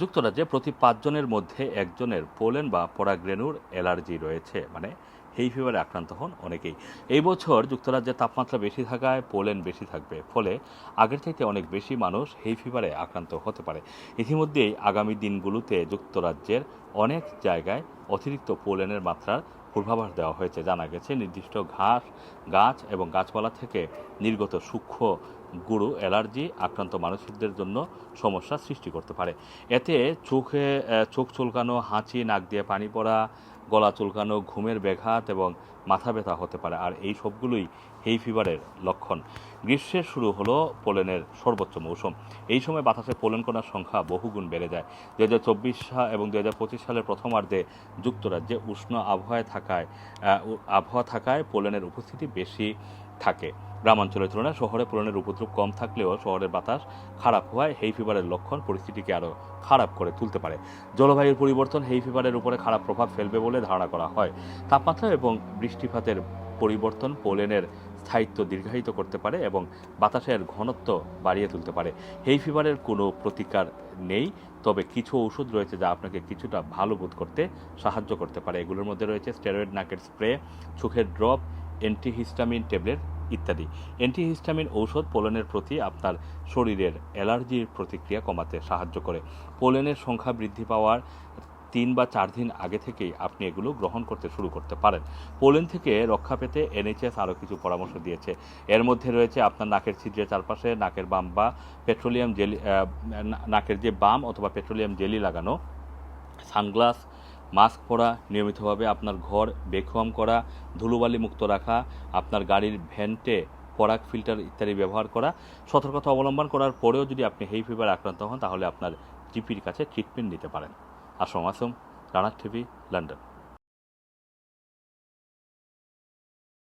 যুক্তরাজ্যে প্রতি পাঁচজনের মধ্যে একজনের পোলেন বা পরাগ্রেনুর অ্যালার্জি রয়েছে মানে হেই ফিভারে আক্রান্ত হন অনেকেই। এই বছর যুক্তরাজ্যে তাপমাত্রা বেশি থাকায় পোলেন বেশি থাকবে, ফলে আগের চাইতে অনেক বেশি মানুষ হেই ফিভারে আক্রান্ত হতে পারে। ইতিমধ্যেই আগামী দিনগুলোতে যুক্তরাজ্যের অনেক জায়গায় অতিরিক্ত পোলেনের মাত্রার পূর্বাভাস দেওয়া হয়েছে। জানা গেছে, নির্দিষ্ট ঘাস, গাছ এবং গাছপালা থেকে নির্গত সূক্ষ্ম গুঁড়ো, অ্যালার্জি, আক্রান্ত মানুষদের জন্য সমস্যা সৃষ্টি করতে পারে। এতে চোখে চোখ চুলকানো, হাঁচি, নাক দিয়ে পানি পড়া গলা চুলকানো, ঘুমের ব্যাঘাত এবং মাথা ব্যথা হতে পারে। আর এই সবগুলোই হেই ফিভারের লক্ষণ। গ্রীষ্মের শুরু হলো পোলেনের সর্বোচ্চ মৌসুম। এই সময় বাতাসে পোলেন কণার সংখ্যা বহুগুণ বেড়ে যায়। দু হাজার চব্বিশ সাল এবং দু হাজার পঁচিশ সালের প্রথমার্ধে যুক্তরাজ্যে উষ্ণ আবহাওয়ায় থাকায় আবহাওয়া থাকায় পোলেনের উপস্থিতি বেশি। থাকে। গ্রামাঞ্চলের তুলনায় শহরে পোলেনের উপদ্রব কম থাকলেও শহরের বাতাস খারাপ হওয়ায় হেই ফিভারের লক্ষণ পরিস্থিতিকে আরও খারাপ করে তুলতে পারে। জলবায়ুর পরিবর্তন হেই ফিভারের উপরে খারাপ প্রভাব ফেলবে বলে ধারণা করা হয়। তাপমাত্রা এবং বৃষ্টিপাতের পরিবর্তন পোলেনের স্থায়িত্ব দীর্ঘায়িত করতে পারে এবং বাতাসের ঘনত্ব বাড়িয়ে তুলতে পারে। হেই ফিভারের কোনো প্রতিকার নেই, তবে কিছু ওষুধ রয়েছে যা আপনাকে কিছুটা ভালো বোধ করতে সাহায্য করতে পারে। এগুলোর মধ্যে রয়েছে স্টেরয়েড নাকের স্প্রে চোখের ড্রপ অ্যান্টিহিস্টামিন ট্যাবলেট ইত্যাদি। অ্যান্টিহিস্টামিন ঔষধ পোলেনের প্রতি আপনার শরীরের অ্যালার্জির প্রতিক্রিয়া কমাতে সাহায্য করে। পোলেনের সংখ্যা বৃদ্ধি পাওয়ার তিন বা চার দিন আগে থেকেই আপনি এগুলো গ্রহণ করতে শুরু করতে পারেন। পোলেন থেকে রক্ষা পেতে এনএইচএস আরও কিছু পরামর্শ দিয়েছে। এর মধ্যে রয়েছে আপনার নাকের ছিদ্রের চারপাশে নাকের বাম বা পেট্রোলিয়াম জেলি নাকের যে বাম অথবা পেট্রোলিয়াম জেলি লাগানো, সানগ্লাস মাস্ক পরা, নিয়মিতভাবে আপনার ঘর বেখোয়াম করা, ধুলোবালি মুক্ত রাখা, আপনার গাড়ির ভেন্টে পরাগ ফিল্টার ইত্যাদি ব্যবহার করা, সতর্কতা অবলম্বন করার পরেও যদি আপনি হেই ফিভার আক্রান্ত হন, তাহলে আপনার জিপির কাছে ট্রিটমেন্ট নিতে পারেন। আসম আসম রানার টিভি, লন্ডন।